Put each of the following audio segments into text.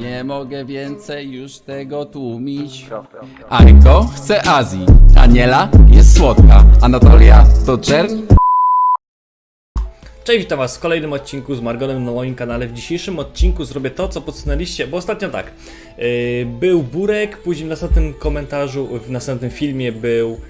Nie mogę więcej już tego tłumić. Aryko chce Azji, Aniela jest słodka, Anatolia to czerń, Cześć, witam was w kolejnym odcinku z Margonem na moim kanale. W dzisiejszym odcinku zrobię to, co podsunęliście, bo ostatnio tak, yy, był Burek, później w następnym komentarzu, w następnym filmie był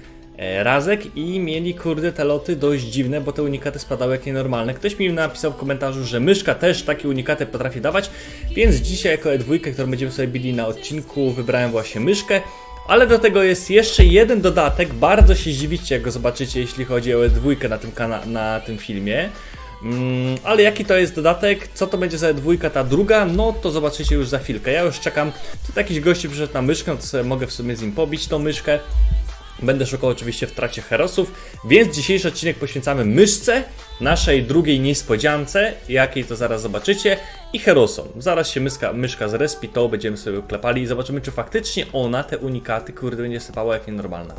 Razek i mieli kurde te loty dość dziwne, bo te unikaty spadały jak nienormalne. Ktoś mi napisał w komentarzu, że myszka też takie unikaty potrafi dawać, więc dzisiaj jako E2, którą będziemy sobie bili na odcinku, wybrałem właśnie myszkę. Ale do tego jest jeszcze jeden dodatek, bardzo się zdziwicie jak go zobaczycie, jeśli chodzi o E2 na tym, na tym filmie. Mm, ale jaki to jest dodatek, co to będzie za dwójka ta druga, no to zobaczycie już za chwilkę. Ja już czekam, tu jakiś gości przyszedł na myszkę, to sobie mogę w sumie z nim pobić tą myszkę. Będę szukał oczywiście w trakcie herosów, więc dzisiejszy odcinek poświęcamy myszce, naszej drugiej niespodziance, jakiej to zaraz zobaczycie, i herosom. Zaraz się myszka, myszka zrespi, to będziemy sobie klepali i zobaczymy, czy faktycznie ona te unikaty, kurde, będzie sypała jak nienormalna.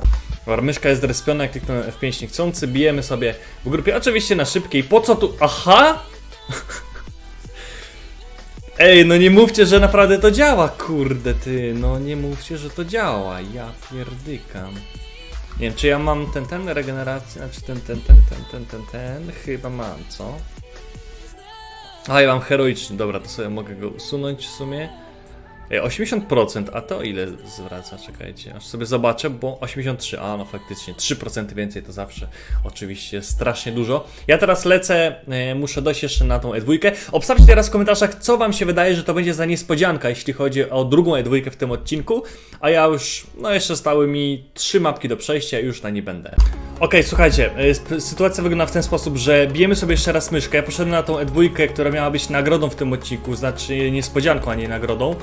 Dobra, myszka jest zrespiona, jak kliknąłem F5 niechcący, bijemy sobie w grupie, oczywiście na szybkiej. Po co tu... Aha! Ej, no nie mówcie, że naprawdę to działa, kurde ty, no nie mówcie, że to działa, ja pierdykam. Nie wiem, czy ja mam ten, ten regenerację, znaczy ten, ten, ten, ten, ten, ten, ten, chyba mam, co? A, ja mam heroiczny, dobra, to sobie mogę go usunąć w sumie. Ej, 80%, a to ile zwraca? Czekajcie, aż sobie zobaczę, bo 83, a no faktycznie, 3% więcej to zawsze oczywiście strasznie dużo. Ja teraz lecę, e, muszę dojść jeszcze na tą E2. Obstawcie teraz w komentarzach, co wam się wydaje, że to będzie za niespodzianka, jeśli chodzi o drugą E2 w tym odcinku, a ja już, no jeszcze stały mi trzy mapki do przejścia już na nie będę. Okej, słuchajcie, e, sytuacja wygląda w ten sposób, że bijemy sobie jeszcze raz myszkę. Ja poszedłem na tą E2, która miała być nagrodą w tym odcinku, znaczy niespodzianką, a nie nagrodą.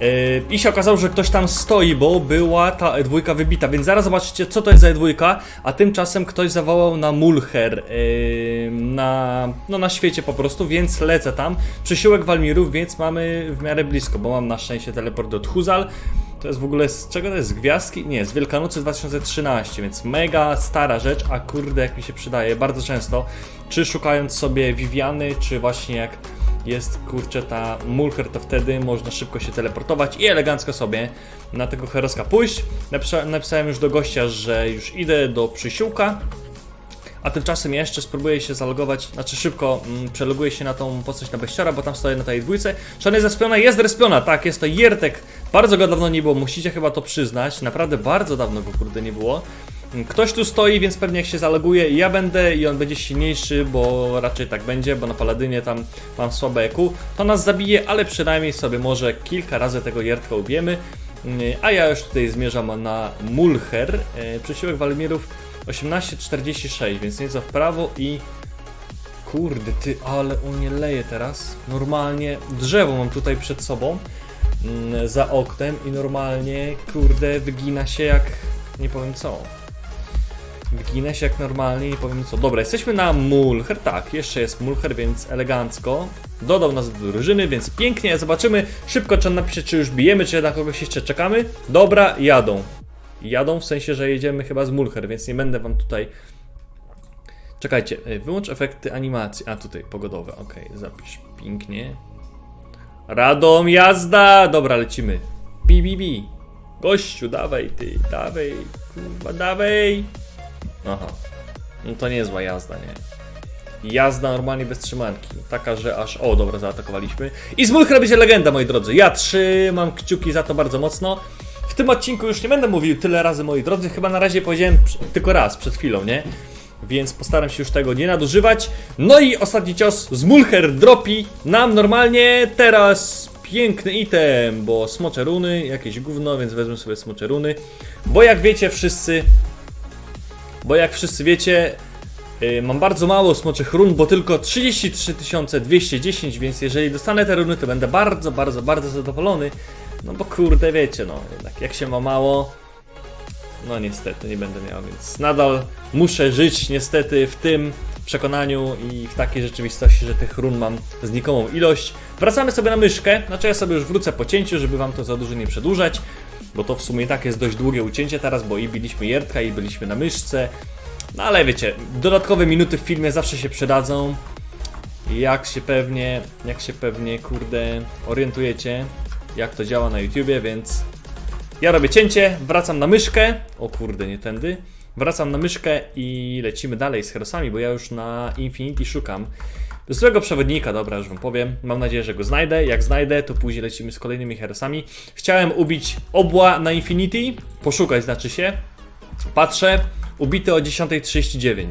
Yy, I się okazało, że ktoś tam stoi, bo była ta E2 wybita, więc zaraz zobaczycie, co to jest za E2, a tymczasem ktoś zawołał na Mulher, yy, na, no na świecie po prostu, więc lecę tam. Przysiłek Walmirów, więc mamy w miarę blisko, bo mam na szczęście teleport do Tchuzal. To jest w ogóle z czego to jest? Z gwiazdki? Nie, z Wielkanocy 2013, więc mega stara rzecz, a kurde jak mi się przydaje bardzo często. Czy szukając sobie Viviany, czy właśnie jak jest kurczę ta Mulcher, to wtedy można szybko się teleportować i elegancko sobie na tego heroska pójść. Napisa napisałem już do gościa, że już idę do przysiłka. A tymczasem ja jeszcze spróbuję się zalogować, znaczy szybko mm, przeloguję się na tą postać na beściora, bo tam stoję na tej dwójce. Ona jest zespiona? Jest respiona, tak, jest to Jertek. Bardzo go dawno nie było, musicie chyba to przyznać. Naprawdę bardzo dawno go kurde nie było. Mm, Ktoś tu stoi, więc pewnie jak się zaloguje, ja będę i on będzie silniejszy, bo raczej tak będzie, bo na paladynie tam mam słabe EQ. To nas zabije, ale przynajmniej sobie może kilka razy tego Jertka ubijemy. Mm, A ja już tutaj zmierzam na Mulcher. E, Przysiłek Walmirów 18,46, więc nieco w prawo i... Kurde, ty, ale on nie leje teraz. Normalnie drzewo mam tutaj przed sobą, mm, za oknem i normalnie, kurde, wygina się jak... nie powiem co. Wygina się jak normalnie, nie powiem co. Dobra, jesteśmy na Mulcher, tak, jeszcze jest Mulcher, więc elegancko. Dodał nas do drużyny, więc pięknie. Zobaczymy szybko, czy on napisze, czy już bijemy, czy na kogoś jeszcze czekamy. Dobra, jadą. Jadą w sensie, że jedziemy chyba z Mulcher, więc nie będę wam tutaj. Czekajcie, y, wyłącz efekty animacji. A tutaj pogodowe, ok, zapisz pięknie. Radom, jazda! Dobra, lecimy. Bi, bi. Gościu, dawaj ty, dawaj, kurwa, dawaj. Aha. No to niezła jazda, nie? Jazda normalnie bez trzymanki. Taka, że aż. O, dobra, zaatakowaliśmy. I z Mulcher będzie legenda, moi drodzy. Ja trzymam kciuki za to bardzo mocno. Tym odcinku już nie będę mówił tyle razy, moi drodzy. Chyba na razie powiedziałem tylko raz, przed chwilą, nie? Więc postaram się już tego nie nadużywać. No i ostatni cios z Mulcher dropi nam normalnie teraz piękny item, bo smocze runy, jakieś gówno, więc wezmę sobie smocze runy. Bo jak wiecie wszyscy, bo jak wszyscy wiecie, yy, mam bardzo mało smoczych run, bo tylko 33 210, więc jeżeli dostanę te runy, to będę bardzo, bardzo, bardzo zadowolony. No bo kurde, wiecie, no jednak jak się ma mało, no niestety nie będę miał, więc nadal muszę żyć niestety w tym przekonaniu i w takiej rzeczywistości, że tych run mam znikomą ilość. Wracamy sobie na myszkę, znaczy ja sobie już wrócę po cięciu, żeby wam to za dużo nie przedłużać, bo to w sumie tak jest dość długie ucięcie teraz, bo i biliśmy Jertka i byliśmy na myszce. No ale wiecie, dodatkowe minuty w filmie zawsze się przydadzą. Jak się pewnie, jak się pewnie, kurde, orientujecie, jak to działa na YouTubie, więc ja robię cięcie, wracam na myszkę. O kurde, nie tędy. Wracam na myszkę i lecimy dalej z herosami, bo ja już na Infinity szukam złego przewodnika, dobra, już wam powiem. Mam nadzieję, że go znajdę. Jak znajdę, to później lecimy z kolejnymi herosami. Chciałem ubić obła na Infinity, poszukać znaczy się. Patrzę, ubity o 10.39.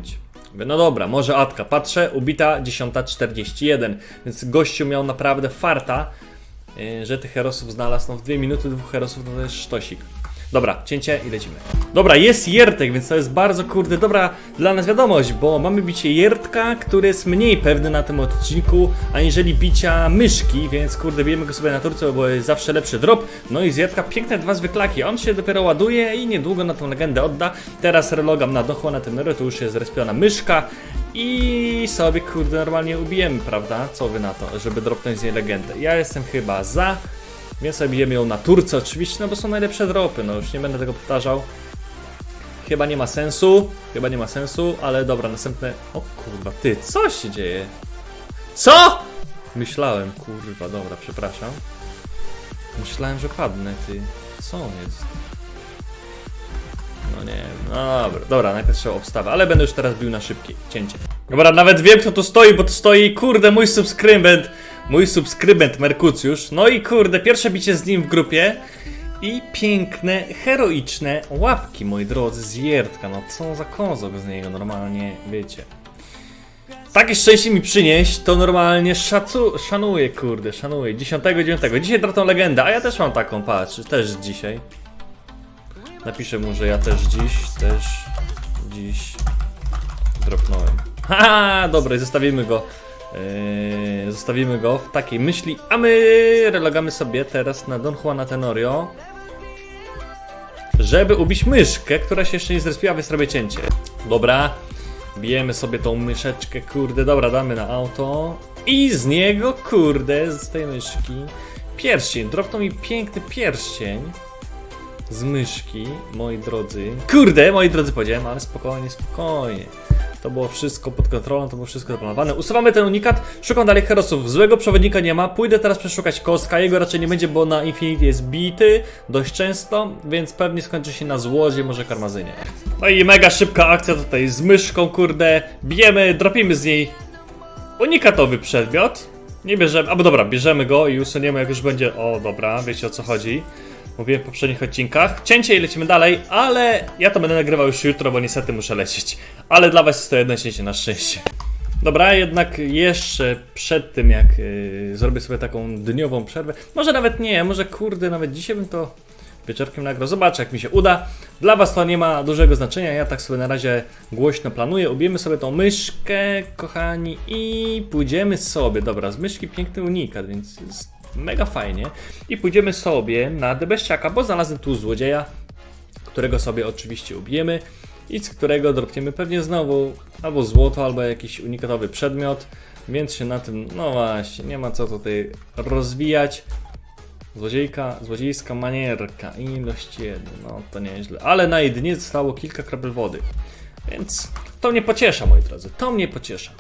Mówię, No dobra, może Atka. Patrzę, ubita 10.41. Więc gościu miał naprawdę farta, że tych herosów znalazł. No w dwie minuty dwóch herosów to jest sztosik. Dobra, cięcie i lecimy. Dobra, jest Jertek, więc to jest bardzo kurde dobra dla nas wiadomość, bo mamy bicie Jertka, który jest mniej pewny na tym odcinku, aniżeli bicia myszki, więc kurde bijemy go sobie na turce, bo jest zawsze lepszy drop. No i z Jertka piękne dwa zwyklaki, on się dopiero ładuje i niedługo na tą legendę odda. Teraz relogam na dochło na ten to już jest zrespiona myszka i sobie kurde normalnie ubijemy, prawda? Co wy na to, żeby dropnąć z niej legendę? Ja jestem chyba za. Więc sobie bijemy ją na turce oczywiście, no bo są najlepsze dropy, no już nie będę tego powtarzał. Chyba nie ma sensu, chyba nie ma sensu, ale dobra, następne... O kurwa, ty, co się dzieje? Co? Myślałem, kurwa, dobra, przepraszam. Myślałem, że padnę, ty. Co jest? No nie no dobra, dobra, najpierw trzeba obstawę, ale będę już teraz bił na szybkie, cięcie. Dobra, nawet wiem kto tu stoi, bo tu stoi, kurde, mój subskrybent, mój subskrybent Merkucjusz. No i kurde, pierwsze bicie z nim w grupie i piękne, heroiczne łapki, moi drodzy, z Jertka, no co za kozok z niego, normalnie, wiecie. Takie szczęście mi przynieść, to normalnie szacu, szanuję, kurde, szanuję. 10.9. Dzisiaj dropną legendę, a ja też mam taką, patrz, też dzisiaj. Napiszę mu, że ja też dziś, też dziś dropnąłem. Haha, dobra, zostawimy go. Yy, zostawimy go w takiej myśli, a my relogamy sobie teraz na Don Juana Tenorio, żeby ubić myszkę, która się jeszcze nie zrespiła, więc robię cięcie. Dobra, bijemy sobie tą myszeczkę, kurde, dobra, damy na auto i z niego, kurde, z tej myszki pierścień, dropnął mi piękny pierścień z myszki, moi drodzy. Kurde, moi drodzy, powiedziałem, ale spokojnie, spokojnie. To było wszystko pod kontrolą, to było wszystko zaplanowane. Usuwamy ten unikat, szukam dalej herosów. Złego przewodnika nie ma. Pójdę teraz przeszukać Koska. Jego raczej nie będzie, bo na Infinity jest bity dość często, więc pewnie skończy się na złodzie, może karmazynie. No i mega szybka akcja tutaj z myszką, kurde. Bijemy, dropimy z niej unikatowy przedmiot. Nie bierzemy, albo dobra, bierzemy go i usuniemy jak już będzie. O, dobra, wiecie o co chodzi. Mówiłem w poprzednich odcinkach. Cięcie i lecimy dalej, ale ja to będę nagrywał już jutro, bo niestety muszę lecieć. Ale dla was jest to jedno cięcie na szczęście. Dobra, jednak jeszcze przed tym jak yy, zrobię sobie taką dniową przerwę, może nawet nie, może kurde, nawet dzisiaj bym to wieczorkiem nagrał. Zobaczę jak mi się uda. Dla was to nie ma dużego znaczenia, ja tak sobie na razie głośno planuję. Ubijemy sobie tą myszkę, kochani, i pójdziemy sobie. Dobra, z myszki piękny unikat, więc jest mega fajnie. I pójdziemy sobie na Debeściaka, bo znalazłem tu złodzieja, którego sobie oczywiście ubijemy i z którego dropniemy pewnie znowu albo złoto, albo jakiś unikatowy przedmiot, więc się na tym, no właśnie, nie ma co tutaj rozwijać. Złodziejka, złodziejska manierka, ilość jeden, no to nieźle, ale na jedynie zostało kilka kropel wody, więc to mnie pociesza, moi drodzy, to mnie pociesza.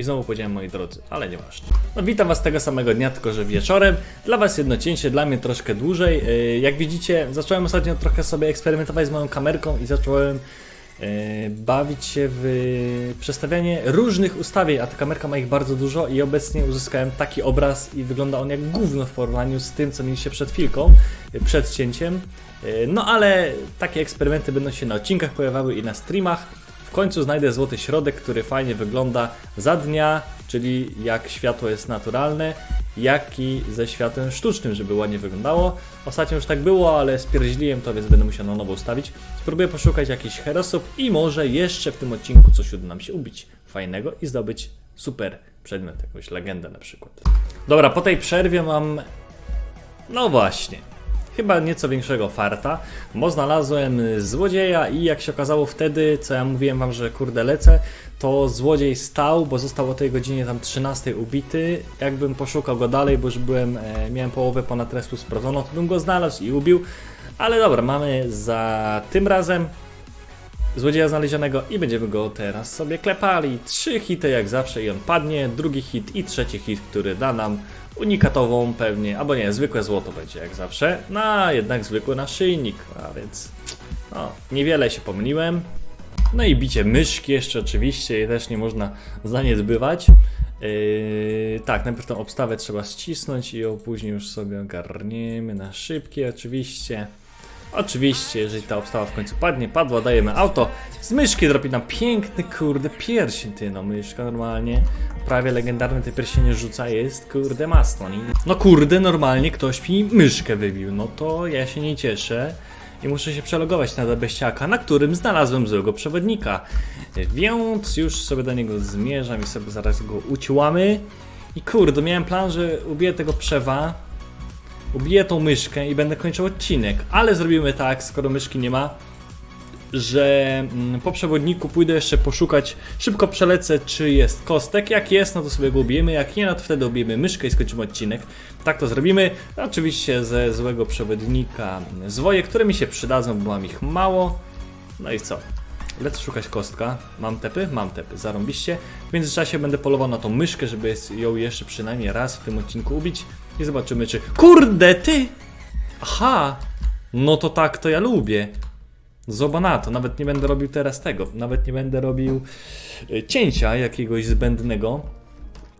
I znowu powiedziałem moi drodzy, ale nieważne. No, witam was tego samego dnia, tylko że wieczorem. Dla was jedno cięcie, dla mnie troszkę dłużej. Yy, Jak widzicie, zacząłem ostatnio trochę sobie eksperymentować z moją kamerką i zacząłem yy, bawić się w przestawianie różnych ustawień, a ta kamerka ma ich bardzo dużo i obecnie uzyskałem taki obraz i wygląda on jak gówno w porównaniu z tym, co mieliście przed chwilką, yy, przed cięciem. No ale takie eksperymenty będą się na odcinkach pojawiały i na streamach. W końcu znajdę złoty środek, który fajnie wygląda za dnia, czyli jak światło jest naturalne, jak i ze światłem sztucznym, żeby ładnie wyglądało. Ostatnio już tak było, ale spierdzieliłem to, więc będę musiał na nowo ustawić. Spróbuję poszukać jakichś herosów i może jeszcze w tym odcinku coś uda nam się ubić fajnego i zdobyć super przedmiot, jakąś legendę na przykład. Dobra, po tej przerwie mam no właśnie. Chyba nieco większego farta, bo znalazłem złodzieja i jak się okazało wtedy, co ja mówiłem wam, że kurde lecę, to złodziej stał, bo został o tej godzinie tam 13 ubity. Jakbym poszukał go dalej, bo już byłem, e, miałem połowę ponad restu sprawdzoną, to bym go znalazł i ubił. Ale dobra, mamy za tym razem złodzieja znalezionego i będziemy go teraz sobie klepali. Trzy hity jak zawsze i on padnie, drugi hit i trzeci hit, który da nam unikatową pewnie, albo nie, zwykłe złoto będzie jak zawsze, no a jednak zwykły naszyjnik, a więc no, niewiele się pomyliłem. No i bicie myszki jeszcze oczywiście, też nie można zaniedbywać. Yy, tak, najpierw tą obstawę trzeba ścisnąć i ją później już sobie ogarniemy na szybkie oczywiście. Oczywiście, jeżeli ta obstawa w końcu padnie, padła, dajemy auto. Z myszki dropi nam piękny, kurde, pierścień, ty no, myszka normalnie. Prawie legendarny te pierścienie rzuca, jest, kurde, masło? No kurde, normalnie ktoś mi myszkę wybił, no to ja się nie cieszę. I muszę się przelogować na beściaka, na którym znalazłem złego przewodnika. Więc już sobie do niego zmierzam i sobie zaraz go uciłamy. I kurde, miałem plan, że ubiję tego przewa, ubiję tą myszkę i będę kończył odcinek. Ale zrobimy tak, skoro myszki nie ma, że mm, po przewodniku pójdę jeszcze poszukać, szybko przelecę, czy jest kostek. Jak jest, no to sobie go ubijemy, jak nie, no to wtedy ubijemy myszkę i skończymy odcinek. Tak to zrobimy. Oczywiście ze złego przewodnika zwoje, które mi się przydadzą, bo mam ich mało. No i co? Lecę szukać kostka. Mam tepy? Mam tepy, zarąbiście. W międzyczasie będę polował na tą myszkę, żeby ją jeszcze przynajmniej raz w tym odcinku ubić. I zobaczymy, czy... Kurde, ty! Aha! No to tak, to ja lubię. Zoba na to, nawet nie będę robił teraz tego, nawet nie będę robił y, cięcia jakiegoś zbędnego.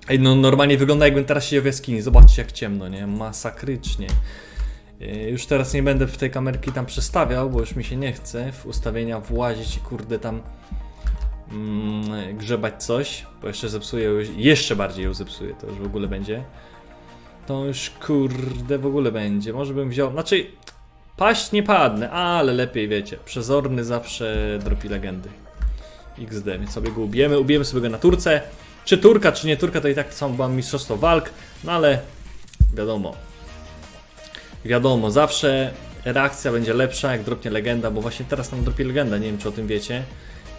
Ej, no normalnie wygląda jakbym teraz siedział w jaskini, zobaczcie jak ciemno, nie? Masakrycznie. Y, Już teraz nie będę w tej kamerki tam przestawiał, bo już mi się nie chce w ustawienia włazić i kurde tam mm, grzebać coś, bo jeszcze zepsuję, jeszcze bardziej ją zepsuję, to już w ogóle będzie. To już kurde w ogóle będzie, może bym wziął, znaczy Paść nie padnę, ale lepiej wiecie. Przezorny zawsze dropi legendy. XD, więc sobie go ubijemy. Ubijemy sobie go na turce. Czy turka, czy nie turka, to i tak samo mam mistrzostwo walk. No ale wiadomo. Wiadomo, zawsze reakcja będzie lepsza, jak dropnie legenda, bo właśnie teraz nam dropi legenda. Nie wiem, czy o tym wiecie.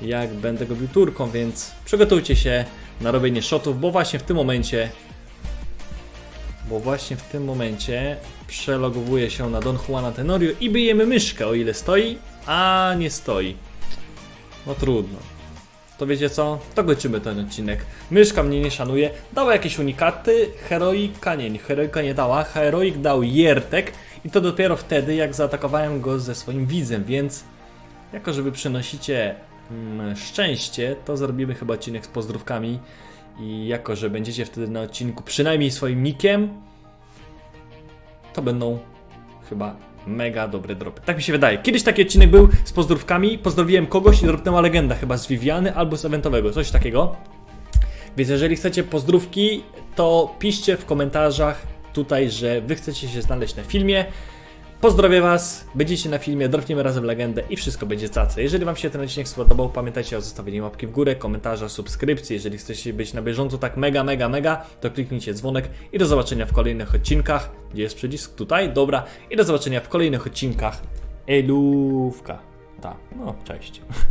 Jak będę go bił turką, więc przygotujcie się na robienie shotów, bo właśnie w tym momencie bo właśnie w tym momencie przelogowuje się na Don Juana Tenorio i bijemy myszkę, o ile stoi, a nie stoi. No trudno. To wiecie co? To kończymy ten odcinek. Myszka mnie nie szanuje. Dała jakieś unikaty, heroika nie, heroika nie dała. Heroik dał Jertek i to dopiero wtedy, jak zaatakowałem go ze swoim widzem, więc jako, że wy przynosicie mm, szczęście, to zrobimy chyba odcinek z pozdrówkami. I jako, że będziecie wtedy na odcinku przynajmniej swoim nikiem, to będą chyba mega dobre dropy. Tak mi się wydaje. Kiedyś taki odcinek był z pozdrówkami. Pozdrowiłem kogoś i dropnęła legenda chyba z Viviany albo z eventowego, coś takiego. Więc jeżeli chcecie pozdrówki, to piszcie w komentarzach tutaj, że wy chcecie się znaleźć na filmie. Pozdrowię Was, będziecie na filmie, dropniemy razem legendę i wszystko będzie cace. Jeżeli Wam się ten odcinek spodobał, pamiętajcie o zostawieniu łapki w górę, komentarza, subskrypcji. Jeżeli chcecie być na bieżąco tak mega, mega, mega, to kliknijcie dzwonek i do zobaczenia w kolejnych odcinkach. Gdzie jest przycisk? Tutaj, dobra. I do zobaczenia w kolejnych odcinkach. Elówka. Tak, no, cześć.